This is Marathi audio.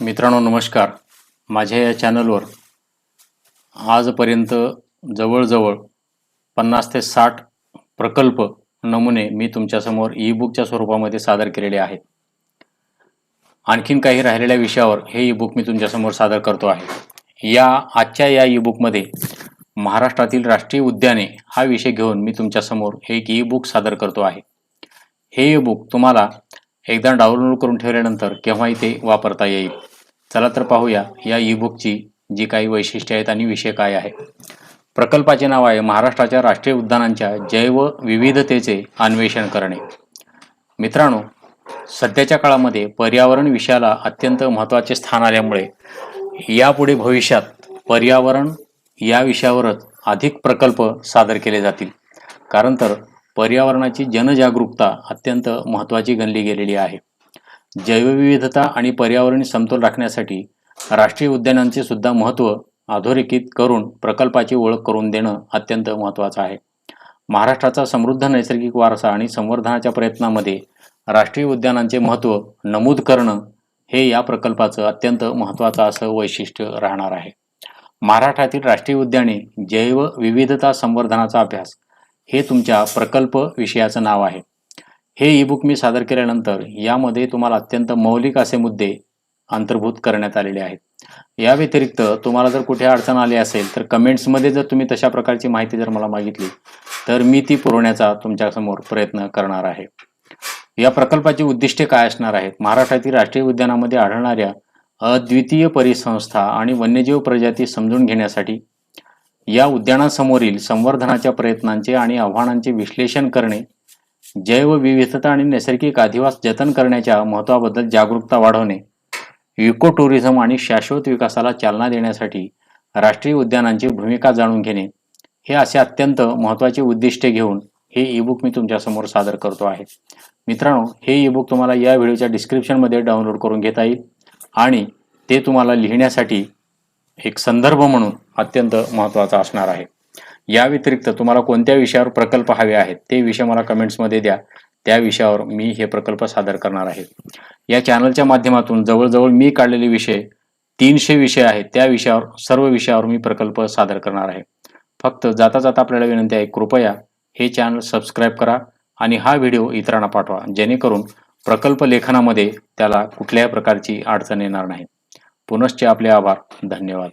मित्रांनो नमस्कार. माझ्या या चॅनलवर आजपर्यंत जवळजवळ पन्नास ते साठ प्रकल्प नमुने मी तुमच्यासमोर ई बुकच्या स्वरूपामध्ये सादर केलेले आहेत. आणखीन काही राहिलेल्या विषयावर हे ई बुक मी तुमच्यासमोर सादर करतो आहे. या आजच्या या ई बुकमध्ये महाराष्ट्रातील राष्ट्रीय उद्याने हा विषय घेऊन मी तुमच्यासमोर एक ई बुक सादर करतो आहे. हे ई बुक तुम्हाला एकदा डाउनलोड करून ठेवल्यानंतर केव्हाही ते वापरता येईल. चला तर पाहूया या ईबुकची जी काही वैशिष्ट्ये आहेत आणि विषय काय आहे. प्रकल्पाचे नाव आहे महाराष्ट्राच्या राष्ट्रीय उद्यानांच्या जैव विविधतेचे अन्वेषण करणे. मित्रांनो सध्याच्या काळामध्ये पर्यावरण विषयाला अत्यंत महत्त्वाचे स्थान आल्यामुळे यापुढे भविष्यात पर्यावरण या विषयावरच अधिक प्रकल्प सादर केले जातील. कारण तर पर्यावरणाची जनजागरूकता अत्यंत महत्त्वाची गणली गेलेली आहे. जैवविविधता आणि पर्यावरणीय समतोल राखण्यासाठी राष्ट्रीय उद्यानांचे सुद्धा महत्त्व अधोरेखित करून प्रकल्पाची ओळख करून देणं अत्यंत महत्त्वाचं आहे. महाराष्ट्राचा समृद्ध नैसर्गिक वारसा आणि संवर्धनाच्या प्रयत्नामध्ये राष्ट्रीय उद्यानांचे महत्त्व नमूद करणं हे या प्रकल्पाचं अत्यंत महत्त्वाचं असं वैशिष्ट्य राहणार आहे. महाराष्ट्रातील राष्ट्रीय उद्याने जैवविविधता संवर्धनाचा अभ्यास हे तुमच्या प्रकल्प विषयाचं नाव आहे. हे ईबुक मी सादर केल्यानंतर यामध्ये तुम्हाला अत्यंत मौलिक असे मुद्दे अंतर्भूत करण्यात आलेले आहेत. या व्यतिरिक्त तुम्हाला जर कुठे अडचण आली असेल तर कमेंट्समध्ये जर तुम्ही तशा प्रकारची माहिती जर मला मागितली तर मी ती पुरवण्याचा तुमच्यासमोर प्रयत्न करणार आहे. या प्रकल्पाची उद्दिष्टे काय असणार आहेत? महाराष्ट्रातील राष्ट्रीय उद्यानामध्ये आढळणाऱ्या अद्वितीय परिसंस्था आणि वन्यजीव प्रजाती समजून घेण्यासाठी या उद्यानासमोरील संवर्धनाच्या प्रयत्नांचे आणि आव्हानांचे विश्लेषण करणे जैवविविधता आणि नैसर्गिक अधिवास जतन करण्याच्या महत्त्वाबद्दल जागरूकता वाढवणे इको टुरिझम आणि शाश्वत विकासाला चालना देण्यासाठी राष्ट्रीय उद्यानांची भूमिका जाणून घेणे हे असे अत्यंत महत्त्वाचे उद्दिष्टे घेऊन हे ई बुक मी तुमच्यासमोर सादर करतो आहे. मित्रांनो हे ई बुक तुम्हाला या व्हिडिओच्या डिस्क्रिप्शनमध्ये डाउनलोड करून घेता येईल आणि ते तुम्हाला लिहिण्यासाठी एक संदर्भ म्हणून अत्यंत महत्त्वाचा असणार आहे. या व्यतिरिक्त तुम्हाला कोणत्या विषयावर प्रकल्प हवे आहेत ते विषय मला कमेंट्समध्ये द्या. त्या विषयावर मी हे प्रकल्प सादर करणार आहे. या चॅनलच्या माध्यमातून जवळजवळ मी काढलेले विषय तीनशे विषय आहेत त्या विषयावर सर्व विषयावर मी प्रकल्प सादर करणार आहे. फक्त जाता जाता आपल्याला विनंती आहे कृपया हे चॅनल सबस्क्राईब करा आणि हा व्हिडिओ इतरांना पाठवा जेणेकरून प्रकल्प लेखनामध्ये त्याला कुठल्याही प्रकारची अडचण येणार नाही. पुनश्च आपले आभार धन्यवाद.